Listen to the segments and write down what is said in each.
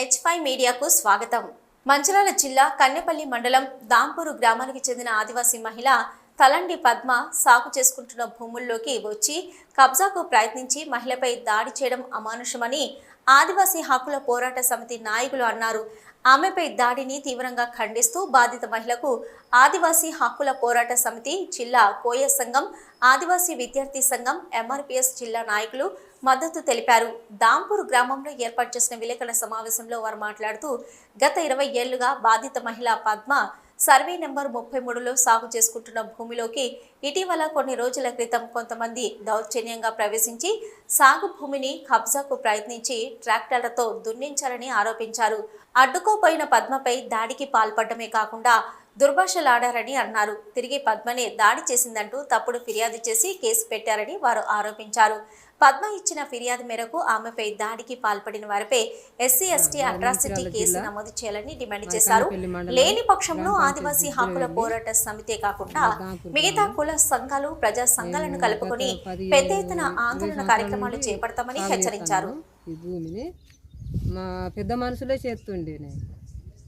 H five మీడియాకు స్వాగతం. మంచిర్యాల జిల్లా కన్నెపల్లి మండలం దాంపూరు గ్రామానికి చెందిన ఆదివాసీ మహిళ తలండి పద్మ సాగు చేసుకుంటున్న భూముల్లోకి వచ్చి కబ్జాకు ప్రయత్నించి మహిళపై దాడి చేయడం అమానుషమని ఆదివాసీ హక్కుల పోరాట సమితి నాయకులు అన్నారు. ఆమెపై దాడిని తీవ్రంగా ఖండిస్తూ బాధిత మహిళకు ఆదివాసీ హక్కుల పోరాట సమితి జిల్లా కోయ సంఘం ఆదివాసీ విద్యార్థి సంఘం ఎంఆర్పిఎస్ జిల్లా నాయకులు మద్దతు తెలిపారు. దాంపూర్ గ్రామంలో ఏర్పాటు చేసిన విలేకరుల సమావేశంలో వారు మాట్లాడుతూ గత ఇరవై ఏళ్ళుగా బాధిత మహిళ పద్మ సర్వే నెంబర్ ముప్పై మూడులో సాగు చేసుకుంటున్న భూమిలోకి ఇటీవల కొన్ని రోజుల క్రితం కొంతమంది దౌర్జన్యంగా ప్రవేశించి సాగు భూమిని కబ్జాకు ప్రయత్నించి ట్రాక్టర్లతో దున్నించారని ఆరోపించారు. అడ్డుకోపోయిన పద్మపై దాడికి పాల్పడమే కాకుండా దుర్భాషలాడారని అన్నారు. తిరిగి పద్మనే దాడి చేసిందంటూ తప్పుడు ఫిర్యాదు చేసి కేసు పెట్టారని వారు ఆరోపించారు. పద్మ ఇచ్చిన ఫిర్యాదు మేరకు ఆమెపై దాడికి పాల్పడిన వారిపై ఎస్సీ ఎస్టీ అట్రాసిటీ కేసు నమోదు చేయాలని డిమాండ్ చేశారు. లేని పక్షంలో ఆదివాసీ హక్కుల పోరాట సమితే కాకుండా మిగతా కుల సంఘాలు ప్రజా సంఘాలను కలుపుకొని పెద్ద ఎత్తున ఆందోళన కార్యక్రమాలు చేపడతామని హెచ్చరించారు. ఈ భూమిని. మా పెద్ద మనుషులే చేస్తుండే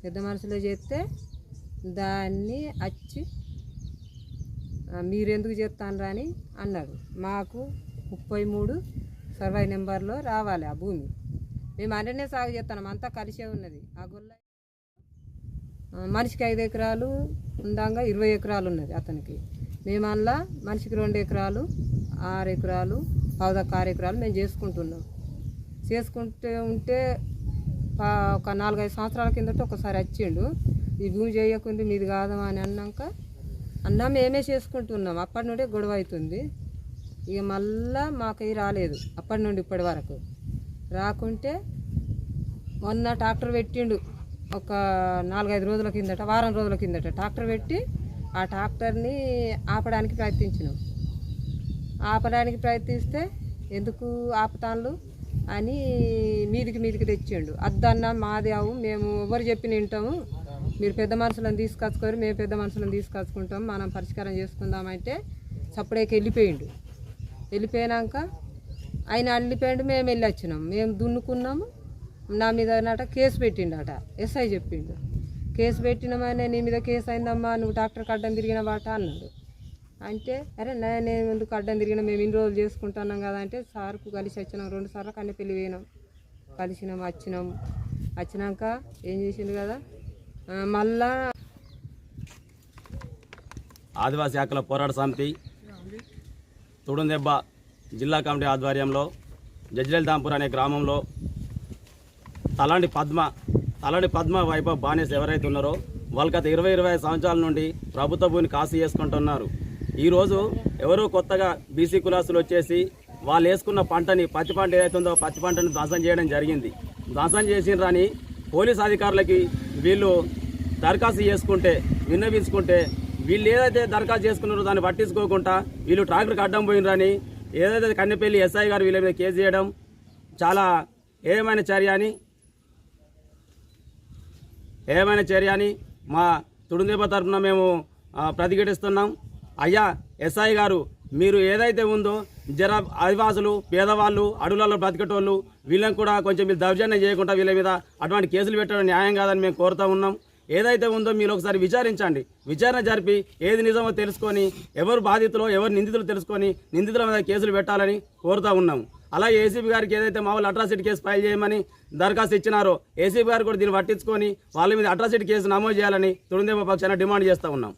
పెద్ద మనుషులే చేస్తే దాన్ని వచ్చి మీరు మీరెందుకు చెప్తాను అని అన్నాడు. మాకు ముప్పై మూడు సర్వై నెంబర్లో రావాలి ఆ భూమి. మేము అన్ననే సాగు చేస్తున్నాం అంతా కలిసే ఉన్నది. ఆ గొల్ల మనిషికి ఐదు ఎకరాలు ఉండంగా ఇరవై ఎకరాలు ఉన్నది అతనికి. మేము అందులో మనిషికి రెండు ఎకరాలు ఆరు ఎకరాలు పదొక్క ఆరు ఎకరాలు మేము చేసుకుంటున్నాం. చేసుకుంటే ఉంటే ఒక నాలుగైదు సంవత్సరాల కిందట ఒకసారి వచ్చిండు ఈ భూమి చేయకుంది మీది కాదమా అని అన్నాక అన్నా మేమే చేసుకుంటున్నాం. అప్పటి నుండే గొడవ అవుతుంది. ఇక మళ్ళా మాకు రాలేదు. అప్పటి నుండి ఇప్పటి వరకు. రాకుంటే మొన్న ట్రాక్టర్ పెట్టిండు. ఒక నాలుగైదు రోజుల కిందట వారం రోజుల కిందట ట్రాక్టర్ పెట్టి ఆ ట్రాక్టర్ని ఆపడానికి ప్రయత్నించినాం. ఆపడానికి ప్రయత్నిస్తే ఎందుకు ఆపుతాన్లు అని మీదికి మీదికి తెచ్చిండు. అద్దన్న మాది అవు మేము ఎవరు చెప్పిన వింటాము. మీరు పెద్ద మనుషులను తీసుకొచ్చుకోరు మేము పెద్ద మనుషులను తీసుకొచ్చుకుంటాం మనం పరిష్కారం చేసుకుందామంటే చప్పుడేకి వెళ్ళిపోయిండు. వెళ్ళిపోయినాక ఆయన అల్లిపోయిండు మేము వెళ్ళి వచ్చినాం మేము దున్నుకున్నాము నా మీద నట కేసు పెట్టిండట ఎస్ఐ చెప్పిండు. కేసు పెట్టినామని నీ మీద కేసు అయిందమ్మా నువ్వు డాక్టర్ అడ్డం తిరిగిన బాట అన్నాడు. అంటే అరే నేను ఎందుకు అడ్డం తిరిగినా మేము ఇన్ని రోజులు చేసుకుంటున్నాం కదా అంటే సార్కు కలిసి వచ్చినాం రెండు సార్లు కన్నీ పెళ్ళి పోయినాం. కలిసినాం వచ్చినాం. వచ్చినాక ఏం చేసిండు కదా మళ్ళా ఆదివాసీ హక్కుల పోరాట సమితి తుడుందెబ్బ జిల్లా కమిటీ ఆధ్వర్యంలో జజ్జెల్దాంపూర్ అనే గ్రామంలో తలాంటి పద్మ తలాంటి పద్మ వైభవ్ బానేస్ ఎవరైతే ఉన్నారో వాళ్ళు గత ఇరవై ఇరవై సంవత్సరాల నుండి ప్రభుత్వ భూమిని కాసు చేసుకుంటున్నారు. ఈరోజు ఎవరో కొత్తగా బీసీ కులాసులు వచ్చేసి వాళ్ళు వేసుకున్న పంటని పత్తి పంట ఏదైతే ఉందో పత్తి పంటను ధ్వంసం చేయడం జరిగింది. ధ్వంసం చేసిండ్రని పోలీస్ అధికారులకి వీళ్ళు దరఖాస్తు చేసుకుంటే విన్నవించుకుంటే వీళ్ళు ఏదైతే దరఖాస్తు చేసుకున్నారో దాన్ని పట్టించుకోకుండా వీళ్ళు ట్రాక్టర్కి అడ్డం పోయినరని ఏదైతే కన్నెపల్లి ఎస్ఐ గారు వీళ్ళ మీద కేసు చేయడం చాలా ఏమైన చర్య అని ఏమైన చర్య అని మా తుడుందీప తరఫున మేము ప్రతిఘటిస్తున్నాం. అయ్యా ఎస్ఐ గారు మీరు ఏదైతే ఉందో జర ఆదివాసులు పేదవాళ్ళు అడవులలో బ్రతికేటోళ్ళు వీళ్ళని కూడా కొంచెం మీరు దౌర్జన్యం చేయకుండా వీళ్ళ మీద అటువంటి కేసులు పెట్టడం న్యాయం కాదని మేము కోరుతూ ఉన్నాం. ఏదైతే ఉందో మీరు ఒకసారి విచారించండి. విచారణ జరిపి ఏది నిజమో తెలుసుకొని ఎవరు బాధితులో ఎవరు నిందితులు తెలుసుకొని నిందితుల మీద కేసులు పెట్టాలని కోరుతూ ఉన్నాము అలా ఏసీబీ గారికి ఏదైతే మామూలు అట్రాసిటీ కేసు ఫైల్ చేయమని దరఖాస్తు ఇచ్చినారో ఏసీబీ గారు కూడా దీన్ని పట్టించుకొని వాళ్ళ మీద అట్రాసిటీ కేసు నమోదు చేయాలని తుడుందేమ పక్షాన డిమాండ్ చేస్తూ ఉన్నాం.